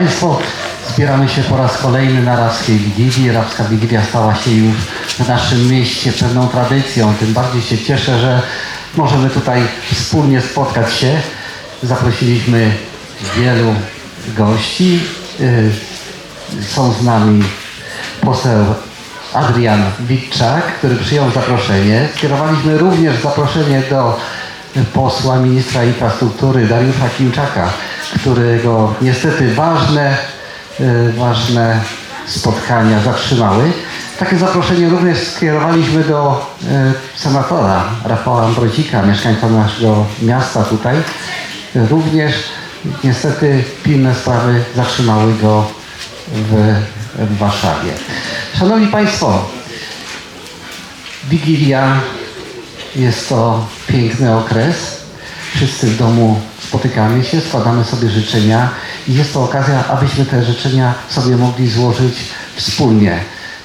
Państwo, zbieramy się po raz kolejny na Rawskiej Wigilii. Rawska Wigilia stała się już w naszym mieście pewną tradycją. Tym bardziej się cieszę, że możemy tutaj wspólnie spotkać się. Zaprosiliśmy wielu gości. Y, Są z nami poseł Adrian Witczak, który przyjął zaproszenie. Skierowaliśmy również zaproszenie do posła ministra infrastruktury Dariusza Klimczaka, którego niestety ważne, y, ważne spotkania zatrzymały. Takie zaproszenie również skierowaliśmy do y, senatora Rafała Ambrozika, mieszkańca naszego miasta tutaj. Również niestety pilne sprawy zatrzymały go w, w Warszawie. Szanowni Państwo, Wigilia jest to piękny okres. Wszyscy w domu spotykamy się, składamy sobie życzenia i jest to okazja, abyśmy te życzenia sobie mogli złożyć wspólnie.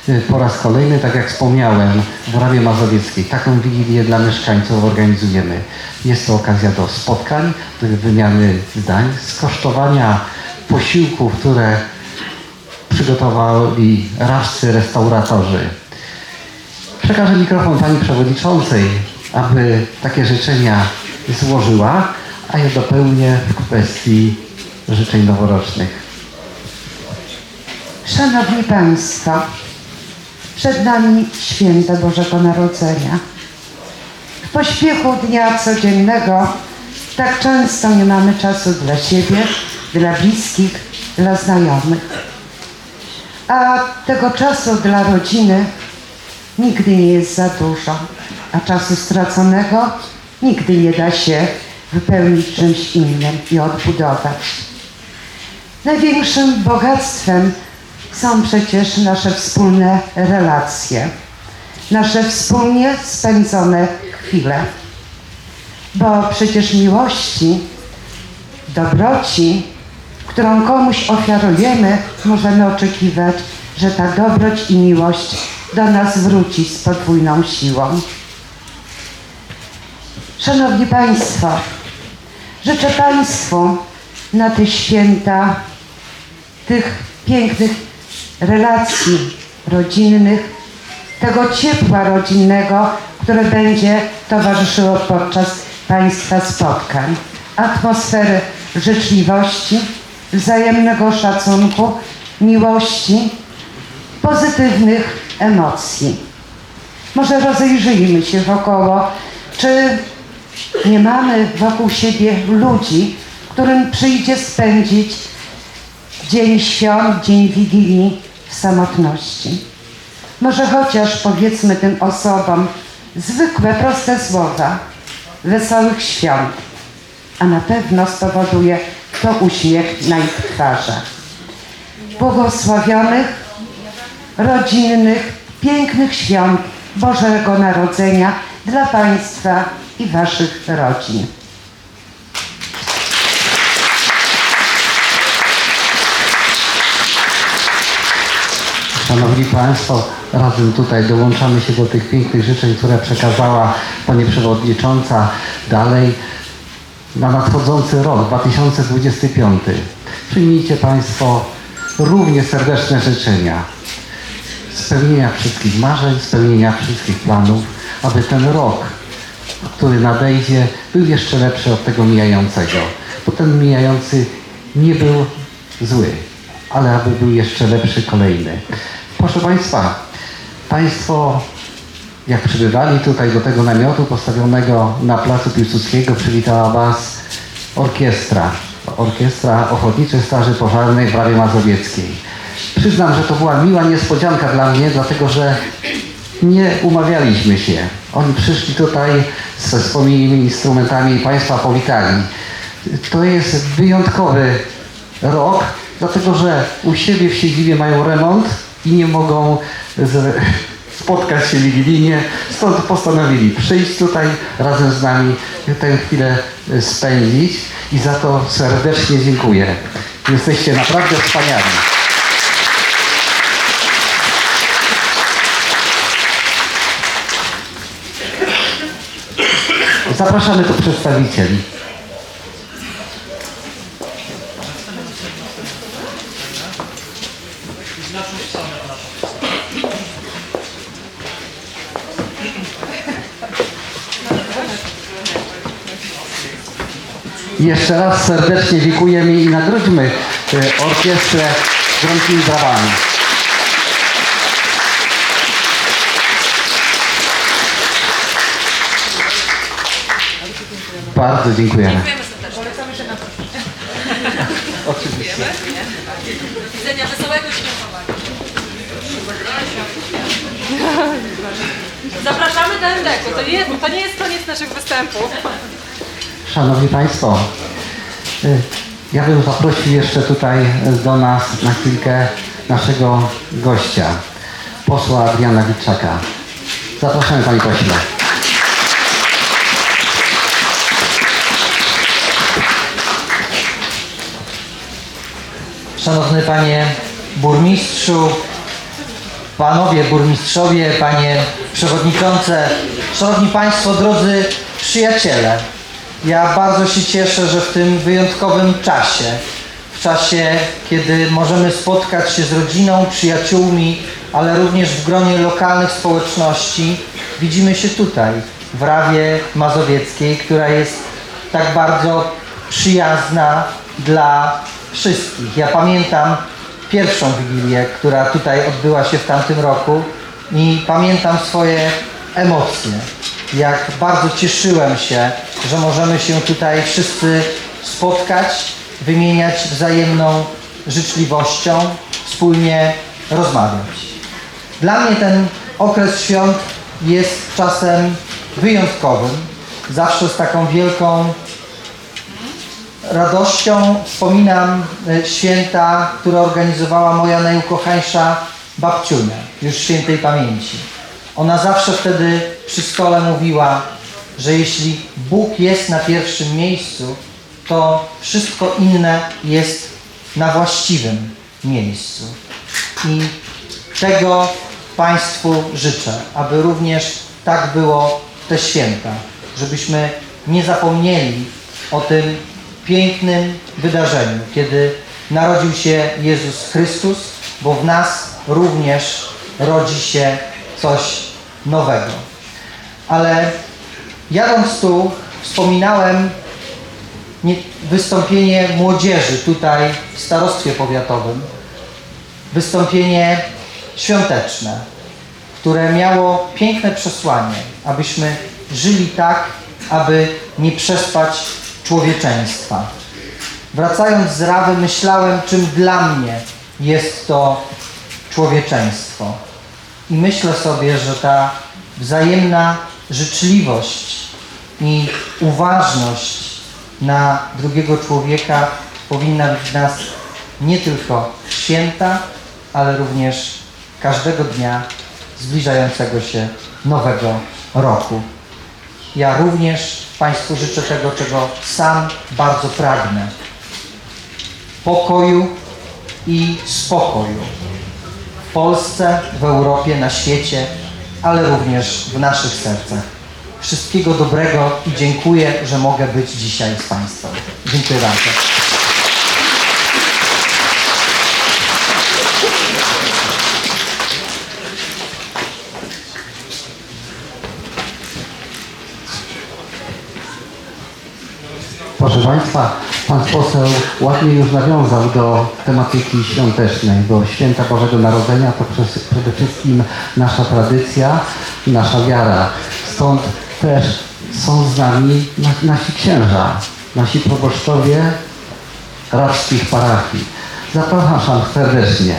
Y, Po raz kolejny, tak jak wspomniałem, w Rawie Mazowieckiej taką wigilię dla mieszkańców organizujemy. Jest to okazja do spotkań, do wymiany zdań, skosztowania posiłków, które przygotowali rawscy restauratorzy. Przekażę mikrofon Pani Przewodniczącej, aby takie życzenia złożyła, a ja dopełnię w kwestii życzeń noworocznych. Szanowni Państwo, przed nami święto Bożego Narodzenia. W pośpiechu dnia codziennego tak często nie mamy czasu dla siebie, dla bliskich, dla znajomych. A tego czasu dla rodziny nigdy nie jest za dużo, a czasu straconego nigdy nie da się wypełnić czymś innym i odbudować. Największym bogactwem są przecież nasze wspólne relacje, nasze wspólnie spędzone chwile. Bo przecież miłości, dobroci, którą komuś ofiarujemy, możemy oczekiwać, że ta dobroć i miłość do nas wróci z podwójną siłą. Szanowni Państwo, życzę Państwu na te święta tych pięknych relacji rodzinnych, tego ciepła rodzinnego, które będzie towarzyszyło podczas Państwa spotkań. Atmosfery życzliwości, wzajemnego szacunku, miłości, pozytywnych emocji. Może rozejrzyjmy się wokoło, czy nie mamy wokół siebie ludzi, którym przyjdzie spędzić dzień świąt, dzień Wigilii w samotności. Może chociaż powiedzmy tym osobom zwykłe, proste słowa wesołych świąt, a na pewno spowoduje to uśmiech na ich twarzach. Błogosławionych, rodzinnych, pięknych świąt Bożego Narodzenia dla Państwa i Waszych rodzin. Szanowni Państwo, razem tutaj dołączamy się do tych pięknych życzeń, które przekazała Pani Przewodnicząca dalej na nadchodzący rok 2025. Przyjmijcie Państwo równie serdeczne życzenia spełnienia wszystkich marzeń, spełnienia wszystkich planów, aby ten rok, który nadejdzie, był jeszcze lepszy od tego mijającego. Bo ten mijający nie był zły, ale aby był jeszcze lepszy kolejny. Proszę Państwa, Państwo jak przybywali tutaj do tego namiotu postawionego na placu Piłsudskiego, przywitała Was orkiestra. Orkiestra Ochotniczych Straży Pożarnych w Rawie Mazowieckiej. Przyznam, że to była miła niespodzianka dla mnie, dlatego że nie umawialiśmy się. Oni przyszli tutaj ze swoimi instrumentami i Państwa powitali. To jest wyjątkowy rok, dlatego że u siebie w siedzibie mają remont i nie mogą z, spotkać się wigilijnie, stąd postanowili przyjść tutaj razem z nami, tę chwilę spędzić i za to serdecznie dziękuję. Jesteście naprawdę wspaniali. Zapraszamy tu przedstawicieli. Jeszcze raz serdecznie dziękujemy i nagrodźmy e, orkiestrę gromkimi brawami. Bardzo dziękujemy. Dziękujemy serdecznie. Oczywiście. Widzenia wesołego świętowania. Zapraszamy do Endeku. To nie, jest, to nie jest koniec naszych występów. Szanowni Państwo, y, ja bym zaprosił jeszcze tutaj do nas na chwilkę naszego gościa, posła Adriana Witczaka. Zapraszamy Panie Pośle. Szanowny Panie Burmistrzu, Panowie Burmistrzowie, Panie Przewodniczące, Szanowni Państwo, drodzy przyjaciele. Ja bardzo się cieszę, że w tym wyjątkowym czasie, w czasie, kiedy możemy spotkać się z rodziną, przyjaciółmi, ale również w gronie lokalnych społeczności, widzimy się tutaj, w Rawie Mazowieckiej, która jest tak bardzo przyjazna dla wszystkich. Ja pamiętam pierwszą wigilię, która tutaj odbyła się w tamtym roku i pamiętam swoje emocje. Jak bardzo cieszyłem się, że możemy się tutaj wszyscy spotkać, wymieniać wzajemną życzliwością, wspólnie rozmawiać. Dla mnie ten okres świąt jest czasem wyjątkowym. Zawsze z taką wielką radością wspominam e, święta, które organizowała moja najukochańsza babciunia, już świętej pamięci. Ona zawsze wtedy przy stole mówiła, że jeśli Bóg jest na pierwszym miejscu, to wszystko inne jest na właściwym miejscu. I tego Państwu życzę, aby również tak było w te święta, żebyśmy nie zapomnieli o tym pięknym wydarzeniu, kiedy narodził się Jezus Chrystus, bo w nas również rodzi się coś nowego. Ale jadąc tu, wspominałem nie- wystąpienie młodzieży tutaj w starostwie powiatowym, wystąpienie świąteczne, które miało piękne przesłanie, abyśmy żyli tak, aby nie przespać człowieczeństwa. Wracając z Rawy, myślałem, czym dla mnie jest to człowieczeństwo. I myślę sobie, że ta wzajemna życzliwość i uważność na drugiego człowieka powinna być w nas nie tylko święta, ale również każdego dnia zbliżającego się nowego roku. Ja również Państwu życzę tego, czego sam bardzo pragnę. Pokoju i spokoju. W Polsce, w Europie, na świecie, ale również w naszych sercach. Wszystkiego dobrego i dziękuję, że mogę być dzisiaj z Państwem. Dziękuję bardzo. Proszę Państwa, Pan poseł ładnie już nawiązał do tematyki świątecznej, bo święta Bożego Narodzenia to przede wszystkim nasza tradycja, nasza wiara. Stąd też są z nami na- nasi księża, nasi proboszczowie rabskich parafii. Zapraszam serdecznie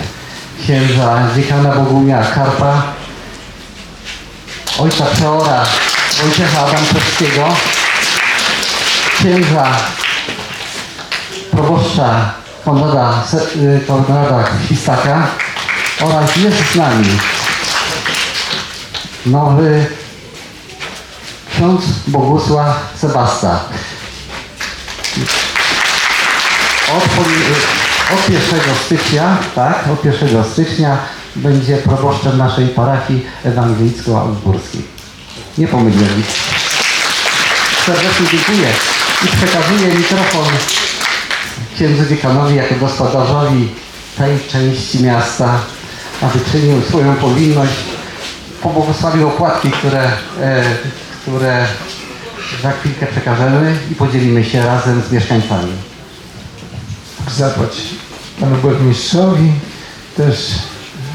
księża dziekana Bogumiła Karpa, ojca przeora Wojciecha Adamczewskiego, księża proboszcza Konrada, Se- y, Konrada Kwistaka oraz jest z nami nowy ksiądz Bogusław Sebasta. Od, poni- od 1 stycznia, tak, od 1 stycznia będzie proboszczem naszej parafii ewangelicko-augsburskiej. Nie pomyliłem. Serdecznie dziękuję i przekazuję mikrofon księdzu dziekanowi jako gospodarzowi tej części miasta aby czynił swoją powinność. Pobłogosławił opłatki, które, e, które za chwilkę przekażemy i podzielimy się razem z mieszkańcami. zapłać panu burmistrzowi. Też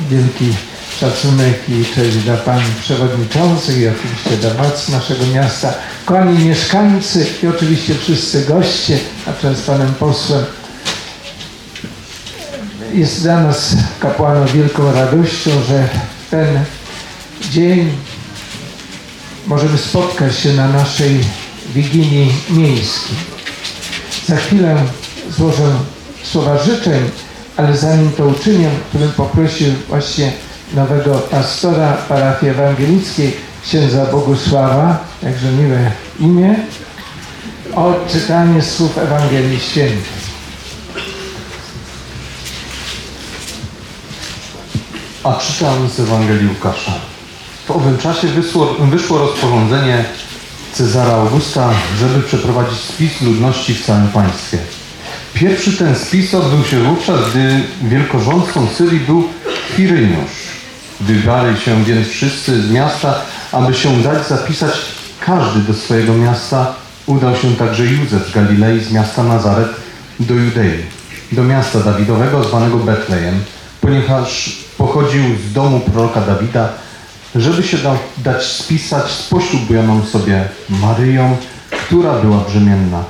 wielki szacunek i cześć dla pani przewodniczących i oczywiście dla władz naszego miasta. Kochani mieszkańcy i oczywiście wszyscy goście, a przed z panem posłem. Jest dla nas kapłanów wielką radością, że ten dzień możemy spotkać się na naszej Wigilii Miejskiej. Za chwilę złożę słowa życzeń, ale zanim to uczynię, to bym poprosił właśnie nowego pastora parafii ewangelickiej, księdza Bogusława, jakże miłe imię, o czytanie słów Ewangelii Świętej. A czytam z Ewangelii Łukasza. W owym czasie wysło, wyszło rozporządzenie Cezara Augusta, żeby przeprowadzić spis ludności w całym państwie. Pierwszy ten spis odbył się wówczas, gdy wielkorządcą Syrii był Kwiryniusz. Wybrali się więc wszyscy z miasta, aby się dać zapisać każdy do swojego miasta. Udał się także Józef z Galilei, z miasta Nazaret do Judei, do miasta Dawidowego zwanego Betlejem, ponieważ pochodził z domu proroka Dawida, żeby się da, dać spisać z poślubioną sobie Maryją, która była brzemienna.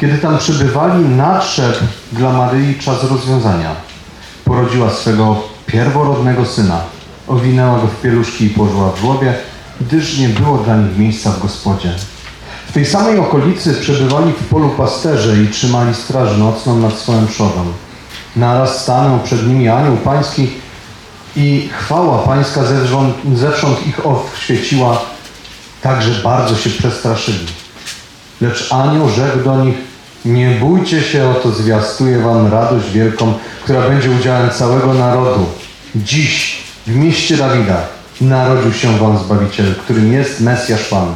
Kiedy tam przybywali, nadszedł dla Maryi czas rozwiązania. Porodziła swego pierworodnego syna, owinęła go w pieluszki i położyła w żłobie, gdyż nie było dla nich miejsca w gospodzie. W tej samej okolicy przebywali w polu pasterze i trzymali straż nocną nad swoją trzodą. Naraz stanął przed nimi anioł pański i chwała pańska zewrząt, zewsząd ich oświeciła, tak że bardzo się przestraszyli. Lecz anioł rzekł do nich, nie bójcie się, oto zwiastuję wam radość wielką, która będzie udziałem całego narodu. Dziś w mieście Dawida narodził się wam Zbawiciel, którym jest Mesjasz Pan.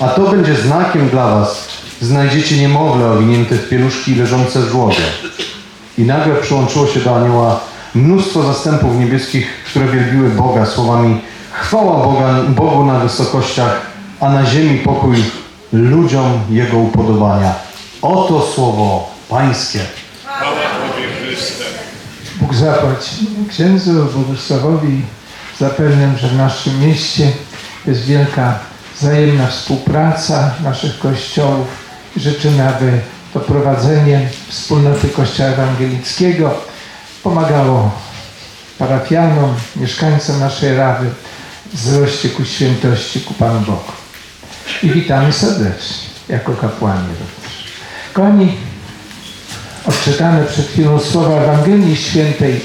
A to będzie znakiem dla was. Znajdziecie niemowlę owinięte w pieluszki i leżące w żłobie. I nagle przyłączyło się do anioła mnóstwo zastępów niebieskich, które wielbiły Boga słowami chwała Boga, Bogu na wysokościach, a na ziemi pokój ludziom Jego upodobania. Oto słowo Pańskie. Bóg zapłać księdzu Bogusławowi. Zapewniam, że w naszym mieście jest wielka wzajemna współpraca naszych kościołów. Życzymy, aby to prowadzenie wspólnoty Kościoła Ewangelickiego pomagało parafianom, mieszkańcom naszej Rawy w wzroście ku świętości, ku Panu Bogu. I witamy serdecznie, jako kapłani również. Kochani, odczytane przed chwilą słowa Ewangelii Świętej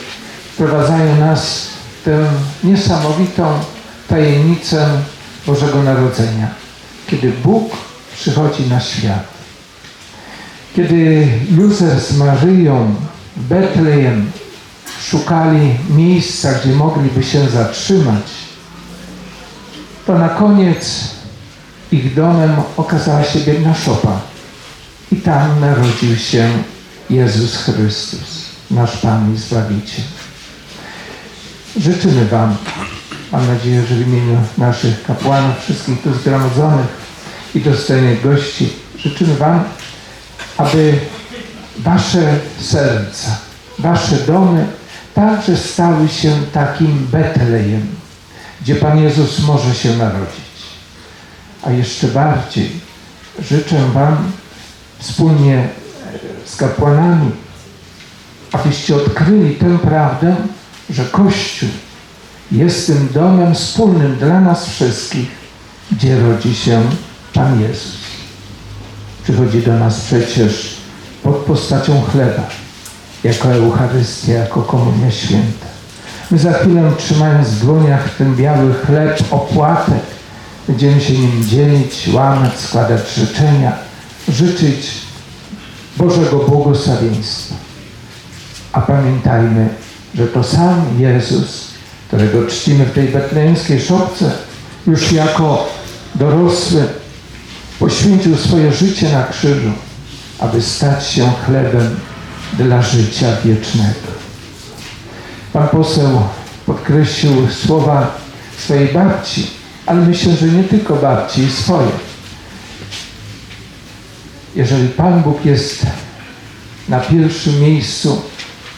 wprowadzają nas w tę niesamowitą tajemnicę Bożego Narodzenia, kiedy Bóg przychodzi na świat. Kiedy Józef z Maryją w Betlejem szukali miejsca, gdzie mogliby się zatrzymać, to na koniec ich domem okazała się biedna szopa. I tam narodził się Jezus Chrystus, nasz Pan i Zbawiciel. Życzymy Wam, mam nadzieję, że w imieniu naszych kapłanów, wszystkich tu zgromadzonych i dostojnych gości, życzymy Wam, aby Wasze serca, Wasze domy także stały się takim Betlejem, gdzie Pan Jezus może się narodzić. A jeszcze bardziej życzę Wam wspólnie z kapłanami, abyście odkryli tę prawdę, że Kościół jest tym domem wspólnym dla nas wszystkich, gdzie rodzi się Pan Jezus. Przychodzi do nas przecież pod postacią chleba, jako Eucharystia, jako Komunia Święta. My za chwilę trzymając w dłoniach ten biały chleb, opłatek, będziemy się nim dzielić, łamać, składać życzenia, życzyć Bożego błogosławieństwa. A pamiętajmy, że to sam Jezus, którego czcimy w tej betlejemskiej szopce, już jako dorosły, poświęcił swoje życie na krzyżu, aby stać się chlebem dla życia wiecznego. Pan poseł podkreślił słowa swojej babci, ale myślę, że nie tylko babci, swoje. Jeżeli Pan Bóg jest na pierwszym miejscu,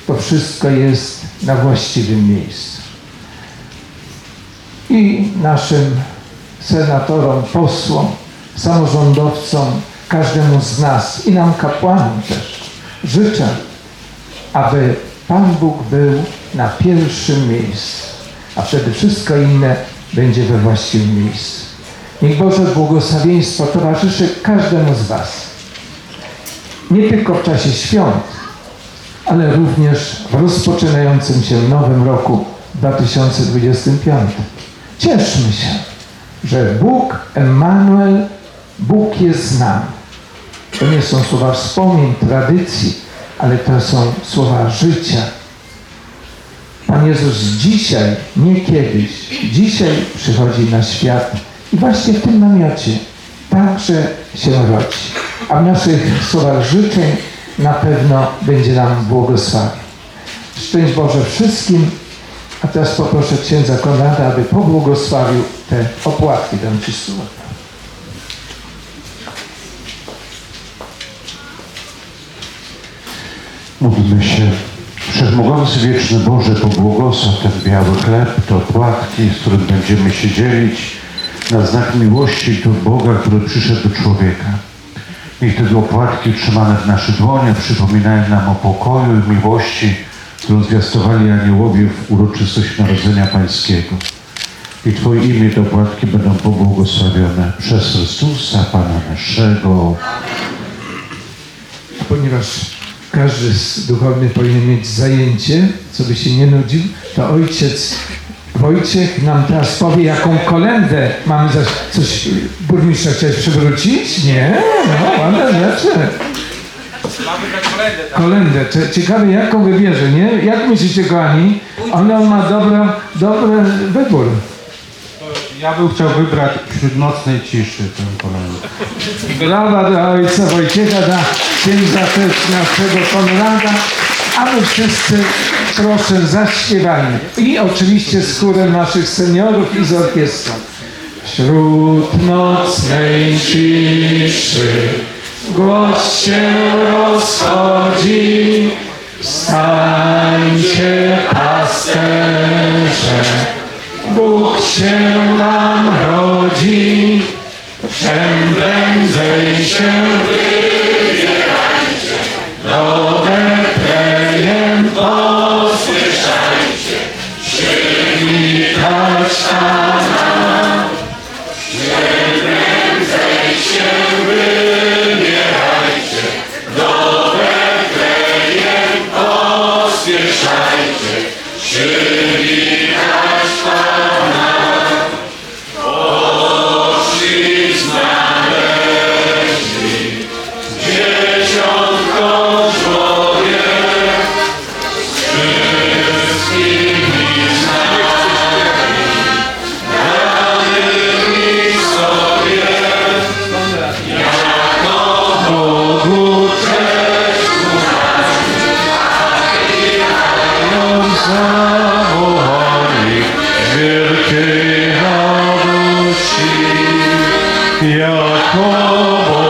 to wszystko jest na właściwym miejscu. I naszym senatorom, posłom, samorządowcom, każdemu z nas i nam kapłanom też życzę, aby Pan Bóg był na pierwszym miejscu, a wtedy wszystko inne będzie we właściwym miejscu. Niech Boże błogosławieństwo towarzyszy każdemu z Was. Nie tylko w czasie świąt, ale również w rozpoczynającym się nowym roku 2025. Cieszmy się, że Bóg, Emmanuel, Bóg jest z nami. To nie są słowa wspomnień, tradycji, ale to są słowa życia. Pan Jezus dzisiaj, nie kiedyś, dzisiaj przychodzi na świat i właśnie w tym namiocie także się rodzi. A w naszych słowach życzeń na pewno będzie nam błogosławił. Szczęść Boże wszystkim. A teraz poproszę księdza Konrada, aby pobłogosławił te opłatki. Słowo. Módlmy się. Wszechmogący wieczny Boże, pobłogosław ten biały chleb, te opłatki, z którym będziemy się dzielić na znak miłości do Boga, który przyszedł do człowieka. Niech te opłatki trzymane w naszych dłoniach przypominają nam o pokoju i miłości, którą zwiastowali aniołowie w uroczystość Narodzenia Pańskiego. I Twoje imię te opłatki będą pobłogosławione przez Chrystusa, Pana naszego. ponieważ każdy z duchownych powinien mieć zajęcie, co by się nie nudził, to ojciec Wojciech nam teraz powie, jaką kolendę mamy za coś burmistrza chciałeś przywrócić? Nie? No, ładne rzeczy. Kolendę. Cie- Ciekawe, jaką wybierze, nie? Jak myślicie, kochani? On, on ma dobry, dobry wybór. Ja bym chciał wybrać wśród nocnej ciszy tę kolejną. Brawa dla ojca Wojciecha, dla księdza też naszego Konrada, a my wszyscy proszę zaśpiewajmy. I oczywiście z chórem naszych seniorów i z orkiestrą. Wśród nocnej ciszy głos się rozchodzi, stańcie pasterze, Bóg się nam rodzi. Wszem prędzej się posłyszajcie, przywitać Jako